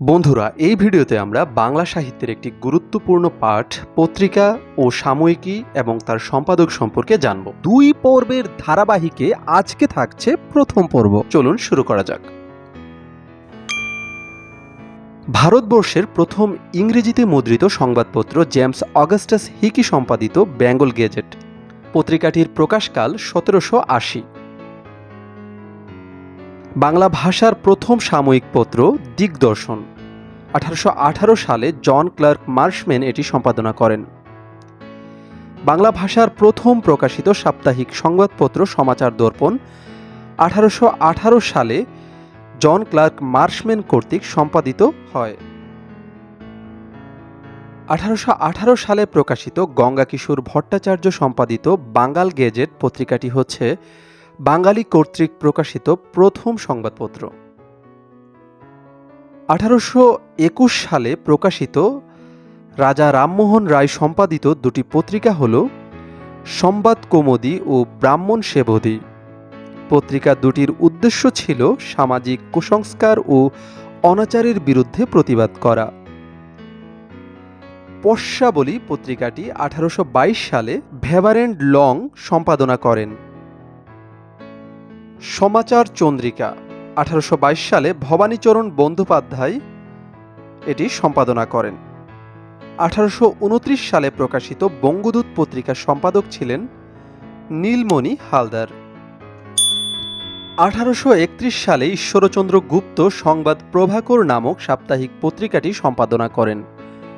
বন্ধুরা, এই ভিডিওতে আমরা বাংলা সাহিত্যের একটি গুরুত্বপূর্ণ পাঠ, পত্রিকা ও সাময়িকী এবং তার সম্পাদক সম্পর্কে জানব। দুই পর্বের ধারাবাহিকে আজকে থাকছে প্রথম পর্ব। চলুন শুরু করা যাক। ভারতবর্ষের প্রথম ইংরেজিতে মুদ্রিত সংবাদপত্র জেমস অগাস্টাস হিকি সম্পাদিত বেঙ্গল গেজেট। পত্রিকাটির প্রকাশকাল সতেরোশো আশি। বাংলা ভাষার প্রথম সাময়িক পত্র দিগদর্শন। আঠারোশো আঠারো সালে জন ক্লার্ক মার্শম্যান এটি সম্পাদনা করেন। বাংলা ভাষার প্রথম প্রকাশিত সাপ্তাহিক সংবাদপত্র সমাচার দর্পণ আঠারোশো আঠারো সালে জন ক্লার্ক মার্শম্যান কর্তৃক সম্পাদিত হয়। আঠারোশো আঠারো সালে প্রকাশিত গঙ্গা কিশোর ভট্টাচার্য সম্পাদিত বাঙ্গাল গেজেট পত্রিকাটি হচ্ছে বাঙালি কর্তৃক প্রকাশিত প্রথম সংবাদপত্র। আঠারোশো একুশ সালে প্রকাশিত রাজা রামমোহন রায় সম্পাদিত দুটি পত্রিকা হল সংবাদ কৌমুদী ও ব্রাহ্মণ সেবদী পত্রিকা দুটির উদ্দেশ্য ছিল সামাজিক কুসংস্কার ও অনাচারের বিরুদ্ধে প্রতিবাদ করা। পশ্যাবলী পত্রিকাটি আঠারোশো বাইশ সালে ভেভারেন্ড লং সম্পাদনা করেন। সমাচার চন্দ্রিকা, আঠারোশো বাইশ সালে ভবানীচরণ বন্দ্যোপাধ্যায় এটি সম্পাদনা করেন। আঠারোশো উনত্রিশ সালে প্রকাশিত বঙ্গদূত পত্রিকার সম্পাদক ছিলেন নীলমণি হালদার। আঠারোশো একত্রিশ সালে ঈশ্বরচন্দ্র গুপ্ত সংবাদ প্রভাকর নামক সাপ্তাহিক পত্রিকাটি সম্পাদনা করেন।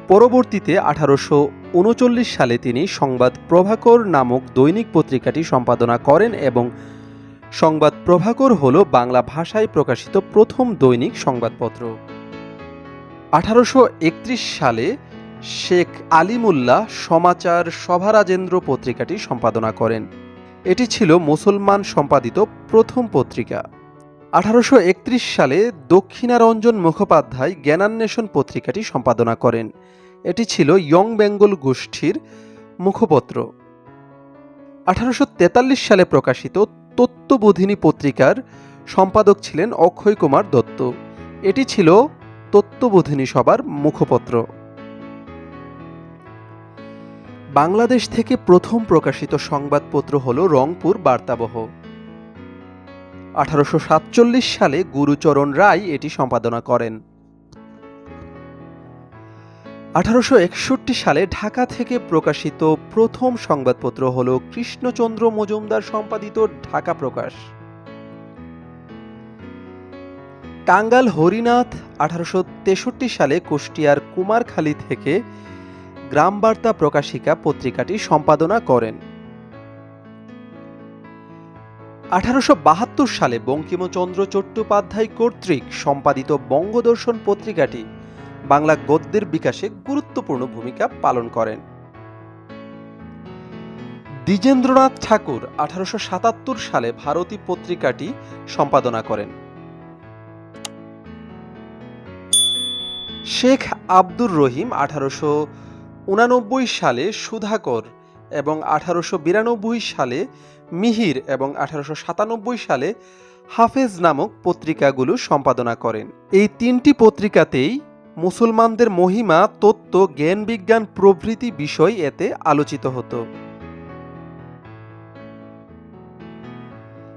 পরবর্তীতে আঠারোশো উনচল্লিশ সালে তিনি সংবাদ প্রভাকর নামক দৈনিক পত্রিকাটি সম্পাদনা করেন এবং সংবাদ প্রভাকর হল বাংলা ভাষায় প্রকাশিত প্রথম দৈনিক সংবাদপত্র। আঠারোশো একত্রিশ সালে শেখ আলিমুল্লাহ সমাচার সভারাজেন্দ্র পত্রিকাটি সম্পাদনা করেন। এটি ছিল মুসলমান সম্পাদিত প্রথম পত্রিকা। আঠারোশো একত্রিশ সালে দক্ষিণারঞ্জন মুখোপাধ্যায় জ্ঞানান্বেষণ পত্রিকাটি সম্পাদনা করেন। এটি ছিল ইয়ং বেঙ্গল গোষ্ঠীর মুখপত্র। আঠারোশো তেতাল্লিশ সালে প্রকাশিত তত্ত্ববোধিনী পত্রিকার সম্পাদক ছিলেন অক্ষয় কুমার দত্ত। এটি ছিল তত্ত্ববোধিনী সভার মুখপত্র। বাংলাদেশ থেকে প্রথম প্রকাশিত সংবাদপত্র হল রংপুর বার্তাবহ। আঠারোশো সাতচল্লিশ সালে গুরুচরণ রায় এটি সম্পাদনা করেন। আঠারোশো একষট্টি সালে ঢাকা থেকে প্রকাশিত প্রথম সংবাদপত্র হল কৃষ্ণচন্দ্র মজুমদার সম্পাদিত ঢাকা প্রকাশ। টাঙ্গাল হরিনাথ আঠারোশো তেষট্টি সালে কুষ্টিয়ার কুমারখালী থেকে গ্রামবার্তা প্রকাশিকা পত্রিকাটি সম্পাদনা করেন। আঠারোশো বাহাত্তর সালে বঙ্কিমচন্দ্র চট্টোপাধ্যায় কর্তৃক সম্পাদিত বঙ্গদর্শন পত্রিকাটি বাংলা গদ্যের বিকাশে গুরুত্বপূর্ণ ভূমিকা পালন করেন। দ্বিজেন্দ্রনাথ ঠাকুর আঠারোশো সাতাত্তর সালে ভারতী পত্রিকাটি সম্পাদনা করেন। শেখ আব্দুর রহিম আঠারোশো উনানব্বই সালে সুধাকর এবং আঠারোশো বিরানব্বই সালে মিহির এবং আঠারোশো সাতানব্বই সালে হাফেজ নামক পত্রিকাগুলো সম্পাদনা করেন। এই তিনটি পত্রিকাতেই মুসলমানদের মহিমা, তত্ত্ব, জ্ঞান, বিজ্ঞান প্রভৃতি বিষয় এতে আলোচিত হতো।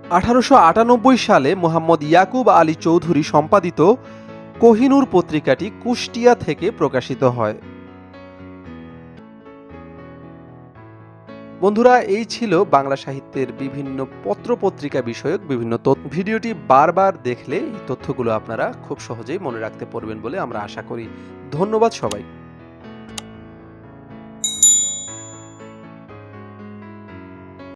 আঠারোশো আটানব্বই সালে মোহাম্মদ ইয়াকুব আলী চৌধুরী সম্পাদিত কোহিনুর পত্রিকাটি কুষ্টিয়া থেকে প্রকাশিত হয়। বন্ধুরা, এই ছিল বাংলা সাহিত্যের বিভিন্ন পত্র পত্রিকা বিষয়ক বিভিন্ন তথ্য। ভিডিওটি বারবার দেখলে এই তথ্যগুলো আপনারা খুব সহজেই মনে রাখতে পারবেন বলে আমরা আশা করি। ধন্যবাদ সবাই